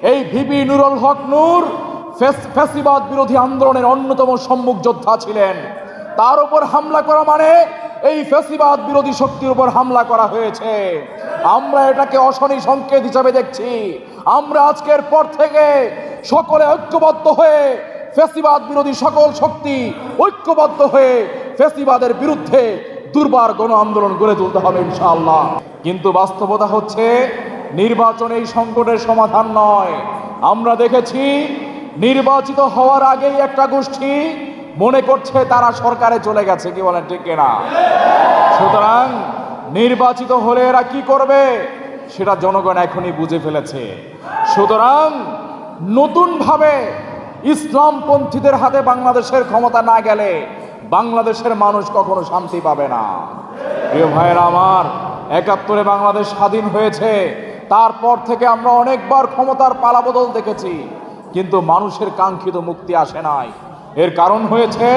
এই ভিপি নুরুল হক নূর ফ্যাসিবাদ বিরোধী আন্দোলনের অন্যতম সম্মুখ যোদ্ধা ছিলেন। তার উপর হামলা করা মানে এই ফ্যাসিবাদ বিরোধী শক্তির উপর হামলা করা হয়েছে। আমরা এটাকে অশনি সংকেত হিসাবে দেখছি। আমরা আজকের পর থেকে সকলে ঐক্যবদ্ধ হয়ে ফ্যাসিবাদ বিরোধী সকল শক্তি ঐক্যবদ্ধ হয়ে ফ্যাসিবাদের বিরুদ্ধে দুর্বার গণ আন্দোলন গড়ে তুলতে হবে ইনশাআল্লাহ। কিন্তু বাস্তবতা হচ্ছে নির্বাচন এই সংকটের সমাধান নয়। আমরা দেখেছি, নির্বাচিত হওয়ার আগেই একটা গোষ্ঠী মনে করছে তারা সরকারে চলে গেছে, কি বলেন, ঠিক কিনা? সুতরাং নির্বাচিত হলে এরা কি করবে, সেটা জনগণ এখনই বুঝে ফেলেছে। সুতরাং নতুনভাবে ইসলামপন্থীদের হাতে বাংলাদেশের ক্ষমতা না গেলে বাংলাদেশের মানুষ কখনো শান্তি পাবে না। প্রিয় ভাইয়েরা আমার, একাত্তরে বাংলাদেশ স্বাধীন হয়েছে। তারপর থেকে আমরা অনেকবার ক্ষমতার পালাবদল দেখেছি, কিন্তু মানুষের কাঙ্ক্ষিত মুক্তি আসে নাই। এর কারণ হয়েছে,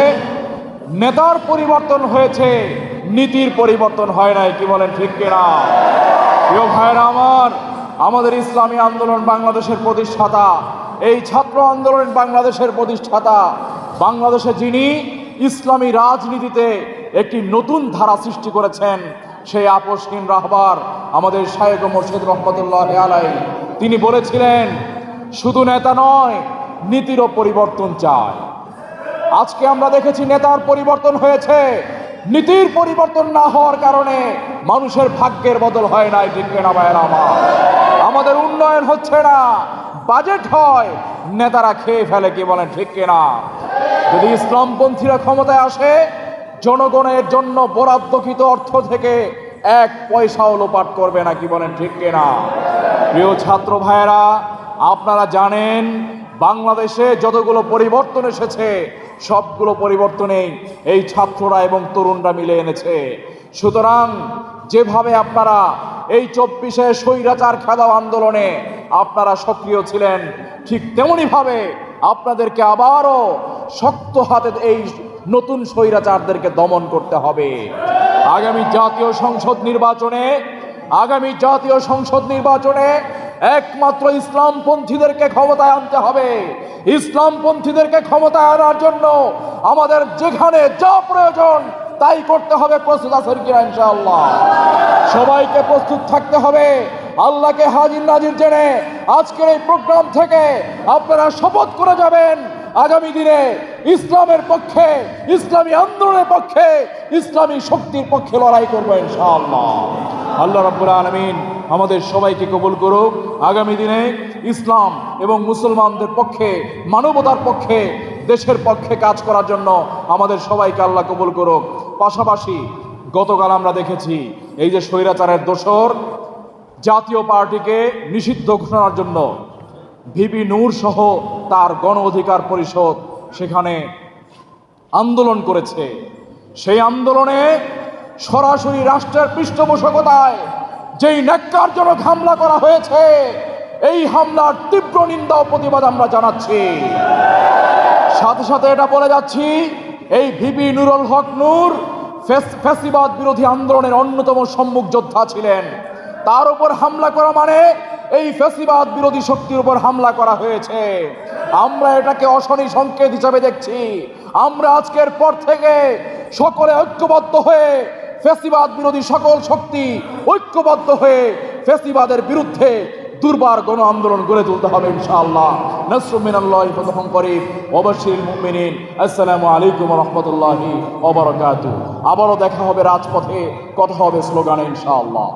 নেতার পরিবর্তন হয়েছে, নীতির পরিবর্তন হয় নাই, কি বলেন ঠিক কিনা? প্রিয় ভাইয়েরা আমার, আমাদের ইসলামী আন্দোলন বাংলাদেশের প্রতিষ্ঠাতা, এই ছাত্র আন্দোলন বাংলাদেশের প্রতিষ্ঠাতা, বাংলাদেশে যিনি ইসলামী রাজনীতিতে একটি নতুন ধারা সৃষ্টি করেছেন সেই আপসহীন রাহবার আমাদের শায়েক মোর্শেদ রহমতুল্লাহ আলাই তিনি বলেছিলেন, শুধু নেতা নয়, নীতিরও পরিবর্তন চায় আজকে আমরা দেখেছি নেতার পরিবর্তন হয়েছে। নীতির পরিবর্তন না হওয়ার কারণে মানুষের ভাগ্যের বদল হয় নাই, ঠিক না ভাইয়েরা আমার? আমাদের উন্নয়ন হচ্ছে না। বাজেট হয়, নেতারা খেয়ে ফেলে কি বলেন, ঠিক কিনা? যদি ইসলামপন্থীরা ক্ষমতায় আসে জনগণের জন্য বরাদ্দকৃত অর্থ থেকে এক পয়সাও লোপাট করবে না, কি বলেন ঠিক কিনা? প্রিয় ছাত্র ভাইয়েরা, আপনারা জানেন, বাংলাদেশে যতগুলো পরিবর্তন এসেছে, সবগুলো পরিবর্তনেই এই ছাত্ররা এবং তরুণরা মিলে এনেছে। সুতরাং, যেভাবে আপনারা এই চব্বিশে স্বৈরাচার খেলাও আন্দোলনে আপনারা সক্রিয় ছিলেন, ঠিক তেমনিভাবে আপনাদেরকে আবারও শক্ত হাতে এই নতুন স্বৈরাচারদেরকে দমন করতে হবে। আগামী জাতীয় সংসদ নির্বাচনে, আগামী জাতীয় সংসদ নির্বাচনে একমাত্র ইসলামপন্থীদেরকে ক্ষমতায় আনতে হবে। ইসলামপন্থীদেরকে ক্ষমতায় আনার জন্য আমাদের যেখানে যা প্রয়োজন তাই করতে হবে প্রস্তুত আছেন কিনা ইনশাআল্লাহ। সবাইকে প্রস্তুত থাকতে হবে। আল্লাহকে হাজির নাজির জেনে আজকের এই প্রোগ্রাম থেকে আপনারা শপথ করে যাবেন। আগামী দিনে ইসলামের পক্ষে, ইসলামী আন্দোলনের পক্ষে, ইসলামী শক্তির পক্ষে লড়াই করব ইনশাআল্লাহ। আল্লাহ রাব্বুল আলমিন আমাদের সবাইকে কবুল করুক। আগামী দিনে ইসলাম এবং মুসলমানদের পক্ষে, মানবতার পক্ষে, দেশের পক্ষে কাজ করার জন্য আমাদের সবাইকে আল্লাহ কবুল করুক। পাশাপাশি গতকাল আমরা দেখেছি, এই যে স্বৈরাচারের দোসর জাতীয় পার্টিকে নিষিদ্ধ ঘোষণার জন্য ভিবি নূর সহ তার গণ অধিকার পরিষদ সেখানে আন্দোলন করেছে। সেই আন্দোলনে সরাসরি রাষ্ট্রের পৃষ্ঠপোষকতায় যেই ন্যাক্কারজনক হামলা করা হয়েছে, এই হামলার তীব্র নিন্দা ও প্রতিবাদ আমরা জানাচ্ছি। সাথে সাথে এটা বলে যাচ্ছি, এই ভিপি নুরুল হক নূর ফেস- ফ্যাসিবাদ বিরোধী আন্দোলনের অন্যতম সম্মুখ যোদ্ধা ছিলেন। তার উপর হামলা করা মানে এই ফ্যাসিবাদ বিরোধী শক্তির উপর হামলা করা হয়েছে। আমরা এটাকে অশনি সংকেত হিসাবে দেখছি। আমরা আজকের পর থেকে সকলে ঐক্যবদ্ধ হয়ে ফ্যাসিবাদ বিরোধী সকল শক্তি ঐক্যবদ্ধ হয়ে ফ্যাসিবাদের বিরুদ্ধে দুর্বার গণ আন্দোলন গড়ে তুলতে হবে ইনশাআল্লাহ। নসরুম মিনাল্লাহি ফাতহুম করিম ওয়াবাশশিরিল মুমিনিন। আসসালামু আলাইকুম রাহমাতুল্লাহি ওয়া বারাকাতুহু। আবারও দেখা হবে রাজপথে, কথা হবে স্লোগানে ইনশাআল্লাহ।